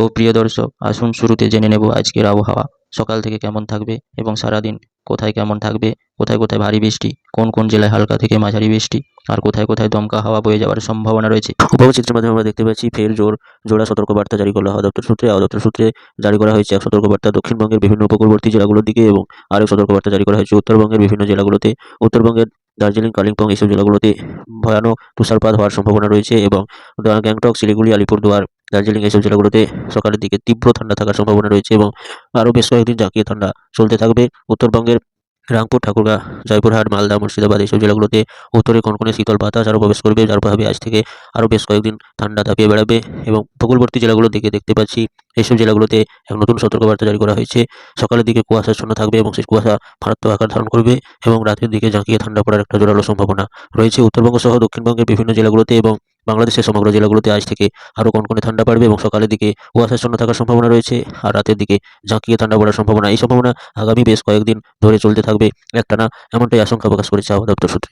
তো প্রিয় দর্শক, আসুন শুরুতে জেনে নেব আজকের আবহাওয়া। সকাল থেকে কেমন থাকবে এবং সারাদিন কোথায় কেমন থাকবে? কোথায় কোথায় ভারী বৃষ্টি? কোন কোন জেলায় হালকা থেকে মাঝারি বৃষ্টি? আর কোথায় কোথায় দমকা হাওয়া বয়ে যাওয়ার সম্ভাবনা রয়েছে? উপগ্রহ চিত্রের মাধ্যমে আমরা দেখতে পাচ্ছি ফের জোর, জোড়া সতর্কবার্তা জারি করল হাওয়া দপ্তর সূত্রে। হাওয়া দপ্তর সূত্রে জারি করা হয়েছে এক সতর্কবার্তা দক্ষিণবঙ্গের বিভিন্ন উপকূলবর্তী জেলাগুলোর দিকে এবং আরেক সতর্কবার্তা জারি করা হয়েছে উত্তরবঙ্গের বিভিন্ন জেলাগুলোতে। উত্তরবঙ্গের দার্জিলিং, কালিম্পং এইসব জেলাগুলোতে ভয়ানক তুষারপাত হওয়ার সম্ভাবনা রয়েছে এবং গ্যাংটক, শিলিগুড়ি, আলিপুরদুয়ার দার্জিলিং এইসব জেলাগুলোতে সকালের দিকে তীব্র ঠান্ডা থাকার সম্ভাবনা রয়েছে এবং আরও বেশ কয়েকদিন জাঁকিয়ে ঠান্ডা চলতে থাকবে। উত্তরবঙ্গের রাংপুর, ঠাকুরগাঁ, জয়পুরহাট, মালদা, মুর্শিদাবাদ এইসব জেলাগুলোতে উত্তরে কনকনে শীতল বাতাস আরও প্রবেশ করবে, যার প্রভাবে আজ থেকে আরও বেশ কয়েকদিন ঠান্ডা দাপিয়ে বেড়াবে এবং উপকূলবর্তী জেলাগুলোর দিকে দেখতে পাচ্ছি, এইসব জেলাগুলোতে এক নতুন সতর্কবার্তা জারি করা হয়েছে। সকালের দিকে কুয়াশার কুয়াশাচ্ছন্ন থাকবে এবং সেই কুয়াশা মারাত্মক আকার ধারণ করবে এবং রাতের দিকে জাঁকিয়ে ঠান্ডা পড়ার একটা জোরালো সম্ভাবনা রয়েছে। উত্তরবঙ্গ সহ দক্ষিণবঙ্গের বিভিন্ন জেলাগুলোতে এবং বাংলাদেশের সমগ্র জেলাগুলোতে আজ থেকে আরও কনকনে ঠান্ডা পাড়বে এবং সকালের দিকে কুয়াশাচ্ছন্ন থাকার সম্ভাবনা রয়েছে আর রাতের দিকে ঝাঁকিয়ে ঠান্ডা পড়ার সম্ভাবনা। এই সম্ভাবনা আগামী বেশ কয়েকদিন ধরে চলতে থাকবে। একটানা এমনটাই আশঙ্কা প্রকাশ করেছে আবহাওয়া দপ্তর সূত্রে।